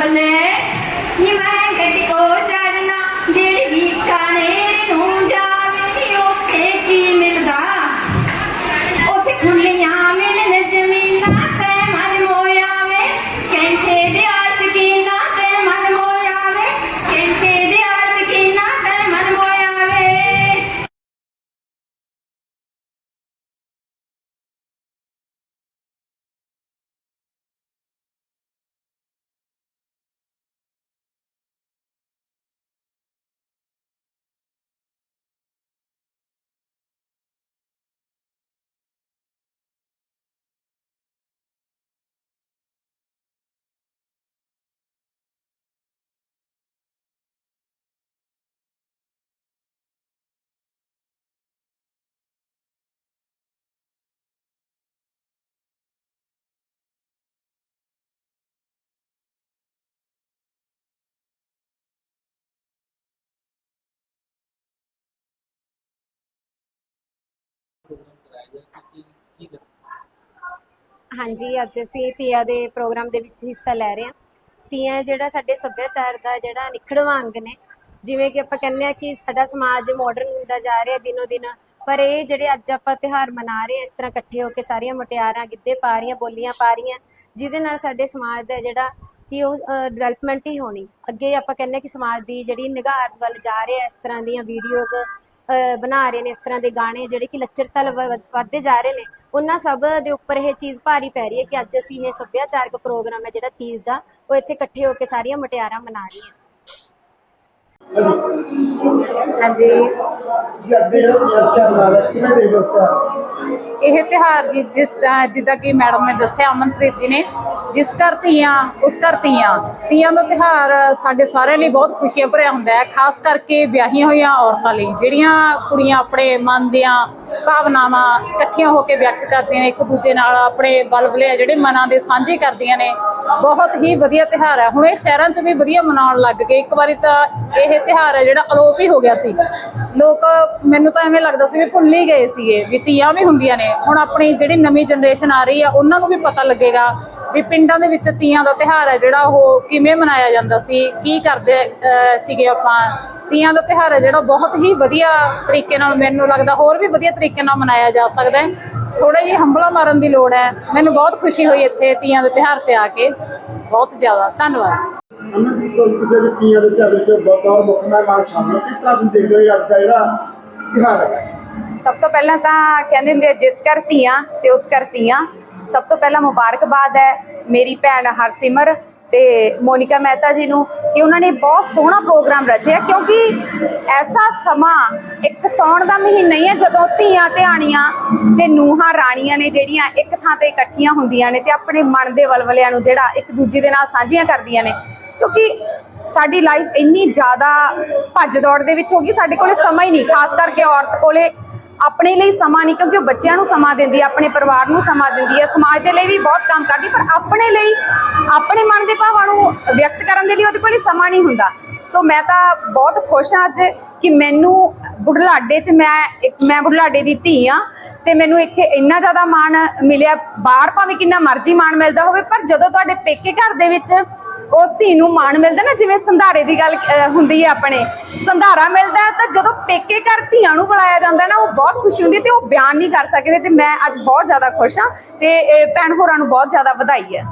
ਬੱਲੇ ਨੀ ਮੈਂ ਗੱਡੀ ਕੋ ਹਾਂਜੀ, ਅੱਜ ਅਸੀਂ ਤੀਆਂ ਦੇ ਪ੍ਰੋਗਰਾਮ ਦੇ ਵਿੱਚ ਹਿੱਸਾ ਲੈ ਰਹੇ ਹਾਂ। ਤੀਆਂ ਜਿਹੜਾ ਸਾਡੇ ਸੱਭਿਆਚਾਰ ਦਾ ਜਿਹੜਾ ਨਿਖੜਵਾਂ ਅੰਗ ਨੇ ਜਿਵੇਂ ਕਿ ਆਪਾਂ ਕਹਿੰਦੇ ਆ ਕਿ ਸਾਡਾ ਸਮਾਜ ਮਾਡਰਨ ਹੁੰਦਾ ਜਾ ਰਿਹਾ ਦਿਨੋ ਦਿਨ, ਪਰ ਇਹ ਜਿਹੜੇ ਅੱਜ ਆਪਾਂ ਤਿਉਹਾਰ ਮਨਾ ਰਹੇ ਹਾਂ, ਇਸ ਤਰ੍ਹਾਂ ਇਕੱਠੇ ਹੋ ਕੇ ਸਾਰੀਆਂ ਮੁਟਿਆਰਾਂ, ਗਿੱਧੇ ਪਾ ਰਹੀਆਂ, ਬੋਲੀਆਂ ਪਾ ਰਹੀਆਂ, ਜਿਹਦੇ ਨਾਲ ਸਾਡੇ ਸਮਾਜ ਦਾ ਜਿਹੜਾ ਕਿ ਉਹ ਡਿਵੈਲਪਮੈਂਟ ਹੀ ਹੋਣੀ। ਅੱਗੇ ਆਪਾਂ ਕਹਿੰਦੇ ਹਾਂ ਕਿ ਸਮਾਜ ਦੀ ਜਿਹੜੀ ਨਿਗਾਰ ਵੱਲ ਜਾ ਰਹੇ ਆ ਇਸ ਤਰ੍ਹਾਂ ਦੀਆਂ ਵੀਡੀਓਜ਼ ਬਣਾ ਰਹੇ ਨੇ, ਇਸ ਤਰ੍ਹਾਂ ਦੇ ਗਾਣੇ ਜਿਹੜੇ ਕਿ ਲੱਚਰਤਾ ਵੱਲ ਵਧ- ਵੱਧਦੇ ਜਾ ਰਹੇ ਨੇ, ਉਹਨਾਂ ਸਭ ਦੇ ਉੱਪਰ ਇਹ ਚੀਜ਼ ਭਾਰੀ ਪੈ ਰਹੀ ਹੈ ਕਿ ਅੱਜ ਅਸੀਂ ਇਹ ਸੱਭਿਆਚਾਰਕ ਪ੍ਰੋਗਰਾਮ ਹੈ ਜਿਹੜਾ ਤੀਜ ਦਾ, ਉਹ ਇੱਥੇ ਇਕੱਠੇ ਹੋ ਕੇ ਸਾਰੀਆਂ ਮੁਟਿਆਰਾਂ ਮਨਾ ਰਹੀਆਂ। ਹਾਂਜੀ ਇਹ ਤਿਹਾਰ ਜੀ, ਜਿਸ ਜਿੱਦਾਂ ਕਿ ਮੈਡਮ ਨੇ ਦੱਸਿਆ, ਅਮਨਪ੍ਰੀਤ ਜੀ ਨੇ, ਜਿਸ ਘਰ ਧੀਆਂ, ਉਸ ਘਰ ਤੀਆਂ ਤੀਆਂ ਦਾ ਤਿਹਾਰ ਸਾਡੇ ਸਾਰਿਆਂ ਲਈ ਬਹੁਤ ਖੁਸ਼ੀਆਂ ਭਰਿਆ ਹੁੰਦਾ ਹੈ, ਖਾਸ ਕਰਕੇ ਵਿਆਹੀਆਂ ਹੋਈਆਂ ਔਰਤਾਂ ਲਈ, ਜਿਹੜੀਆਂ ਕੁੜੀਆਂ ਆਪਣੇ ਮਨ ਦੀਆਂ ਭਾਵਨਾਵਾਂ ਇਕੱਠੀਆਂ ਹੋ ਕੇ ਵਿਅਕਤ ਕਰਦੀਆਂ ਨੇ, ਇੱਕ ਦੂਜੇ ਨਾਲ ਆਪਣੇ ਬਲਬਲੇ ਜਿਹੜੇ ਮਨਾਂ ਦੇ ਸਾਂਝੇ ਕਰਦੀਆਂ ਨੇ, ਬਹੁਤ ਹੀ ਵਧੀਆ ਤਿਹਾਰ ਹੈ। ਹੁਣ ਇਹ ਸ਼ਹਿਰਾਂ 'ਚ ਵੀ ਵਧੀਆ ਮਨਾਉਣ ਲੱਗ ਗਏ। ਇੱਕ ਵਾਰੀ ਤਾਂ ਇਹ ਤਿਹਾਰ ਹੈ ਜਿਹੜਾ ਅਲੋਪ ਹੀ ਹੋ ਗਿਆ ਸੀ। ਲੋਕ, ਮੈਨੂੰ ਤਾਂ ਐਵੇਂ ਲੱਗਦਾ ਸੀ ਵੀ ਭੁੱਲ ਹੀ ਗਏ ਸੀਗੇ, ਵੀ ਤੀਆਂ ਵੀ ਹੁੰਦੀਆਂ ਨੇ। ਹੁਣ ਆਪਣੀ ਜਿਹੜੀ ਨਵੀਂ ਜਨਰੇਸ਼ਨ ਆ ਰਹੀ ਆ, ਉਹਨਾਂ ਨੂੰ ਵੀ ਪਤਾ ਲੱਗੇਗਾ ਵੀ ਪਿੰਡਾਂ ਦੇ ਵਿੱਚ ਤੀਆਂ ਦਾ ਤਿਹਾਰ ਹੈ ਜਿਹੜਾ ਉਹ ਕਿਵੇਂ ਮਨਾਇਆ ਜਾਂਦਾ ਸੀ, ਕੀ ਕਰਦੇ ਸੀਗੇ ਆਪਾਂ। ਤੀਆਂ ਦਾ ਤਿਹਾਰ ਹੈ ਜਿਹੜਾ ਬਹੁਤ ਹੀ ਵਧੀਆ ਤਰੀਕੇ ਨਾਲ ਮੈਨੂੰ ਲੱਗਦਾ ਹੋਰ ਵੀ ਵਧੀਆ ਤਰੀਕੇ ਨਾਲ ਮਨਾਇਆ ਜਾ ਸਕਦਾ ਹੈ। ਥੋੜਾ ਜਿਹੀ ਹੰਬਲਾ ਮਾਰਨ ਦੀ ਲੋੜ ਹੈ। ਮੈਨੂੰ ਬਹੁਤ ਖੁਸ਼ੀ ਹੋਈ ਇੱਥੇ ਤੀਆਂ ਦੇ ਤਿਹਾਰ ਤੇ ਆ ਕੇ। ਬਹੁਤ ਜ਼ਿਆਦਾ। ਧੰਨਵਾਦ। ਕਿਸੇ ਦੇ ਪੀਆਂ ਦੇ ਤਿਆਰ ਵਿੱਚ ਬਤੌਰ ਮੁੱਖ ਮਹਿਮਾਨ ਸ਼ਾਮਲ ਕਿਸ ਤਰ੍ਹਾਂ ਤੁਸੀਂ ਦੇਖਦੇ ਹੋ ਅੱਜ ਦਾ ਜਿਹੜਾ ਤਿਹਾਰ ਹੈ ਸਭ ਤੋਂ ਪਹਿਲਾਂ ਤਾਂ ਕਹਿੰਦੇ ਹੁੰਦੇ ਆ, ਜਿਸ ਘਰ ਧੀਆਂ ਤੇ ਉਸ ਘਰ ਧੀਆਂ। ਸਭ ਤੋਂ ਪਹਿਲਾਂ ਮੁਬਾਰਕਬਾਦ ਹੈ ਮੇਰੀ ਭੈਣ ਹਰਸਿਮਰ ਤੇ ਮੋਨਿਕਾ ਮਹਿਤਾ ਜੀ ਨੂੰ ਕਿ ਉਹਨਾਂ ਨੇ ਬਹੁਤ ਸੋਹਣਾ ਪ੍ਰੋਗਰਾਮ ਰਚਿਆ ਕਿਉਂਕਿ ਐਸਾ ਸਮਾਂ ਇੱਕ ਸੌਣ ਦਾ ਮਹੀਨਾ ਹੀ ਹੈ ਜਦੋਂ ਧੀਆਂ ਧਿਆਣੀਆਂ ਤੇ ਨੂਹਾਂ ਰਾਣੀਆਂ ਨੇ ਜਿਹੜੀਆਂ ਇੱਕ ਥਾਂ ਤੇ ਇਕੱਠੀਆਂ ਹੁੰਦੀਆਂ ਨੇ ਤੇ ਆਪਣੇ ਮਨ ਦੇ ਵਲਵਲਿਆਂ ਨੂੰ ਜਿਹੜਾ ਇੱਕ ਦੂਜੇ ਦੇ ਨਾਲ ਸਾਂਝੀਆਂ ਕਰਦੀਆਂ ਨੇ। ਕਿਉਂਕਿ ਸਾਡੀ ਲਾਈਫ ਇੰਨੀ ਜ਼ਿਆਦਾ ਭੱਜ ਦੌੜ ਦੇ ਵਿੱਚ ਹੋ ਗਈ ਸਾਡੇ ਕੋਲੇ ਸਮਾਂ ਹੀ ਨਹੀਂ ਖਾਸ ਕਰਕੇ ਔਰਤ ਕੋਲੇ ਆਪਣੇ ਲਈ ਸਮਾਂ ਨਹੀਂ, ਕਿਉਂਕਿ ਉਹ ਬੱਚਿਆਂ ਨੂੰ ਸਮਾਂ ਦਿੰਦੀ ਹੈ ਆਪਣੇ ਪਰਿਵਾਰ ਨੂੰ ਸਮਾਂ ਦਿੰਦੀ ਹੈ ਸਮਾਜ ਦੇ ਲਈ ਵੀ ਬਹੁਤ ਕੰਮ ਕਰਦੀ, ਪਰ ਆਪਣੇ ਲਈ, ਆਪਣੇ ਮਨ ਦੇ ਭਾਵਾਂ ਨੂੰ ਵਿਅਕਤ ਕਰਨ ਦੇ ਲਈ ਉਹਦੇ ਕੋਲ ਸਮਾਂ ਨਹੀਂ ਹੁੰਦਾ। ਸੋ ਮੈਂ ਤਾਂ ਬਹੁਤ ਖੁਸ਼ ਹਾਂ ਅੱਜ ਕਿ ਮੈਨੂੰ ਬੁਢਲਾਡੇ 'ਚ ਮੈਂ ਮੈਂ ਬੁਢਲਾਡੇ ਦੀ ਧੀ ਆ ਤੇ ਮੈਨੂੰ ਇੱਥੇ ਇੰਨਾ ਜ਼ਿਆਦਾ ਮਾਣ ਮਿਲਿਆ। ਬਾਹਰ ਭਾਵੇਂ ਕਿੰਨਾ ਮਰਜ਼ੀ ਮਾਣ ਮਿਲਦਾ ਹੋਵੇ, ਪਰ ਜਦੋਂ ਤੁਹਾਡੇ ਪੇਕੇ ਘਰ ਦੇ ਵਿੱਚ ਉਸ ਧੀ ਨੂੰ ਮਾਣ ਮਿਲਦਾ ਨਾ, ਜਿਵੇਂ ਸੰਧਾਰੇ ਦੀ ਗੱਲ ਹੁੰਦੀ ਹੈ ਆਪਣੇ। ਸੰਧਾਰਾ ਮਿਲਦਾ ਤਾਂ ਜਦੋਂ ਪੇਕੇ ਘਰ ਧੀਆਂ ਨੂੰ ਬੁਲਾਇਆ ਜਾਂਦਾ ਨਾ, ਉਹ ਬਹੁਤ ਖੁਸ਼ੀ ਹੁੰਦੀ ਹੈ ਤੇ ਉਹ ਬਿਆਨ ਨਹੀਂ ਕਰ ਸਕਦੇ ਤੇ ਮੈਂ ਅੱਜ ਬਹੁਤ ਜ਼ਿਆਦਾ ਖੁਸ਼ ਹਾਂ ਤੇ ਭੈਣ ਹੋਰਾਂ ਨੂੰ ਬਹੁਤ ਜ਼ਿਆਦਾ ਵਧਾਈ ਹੈ।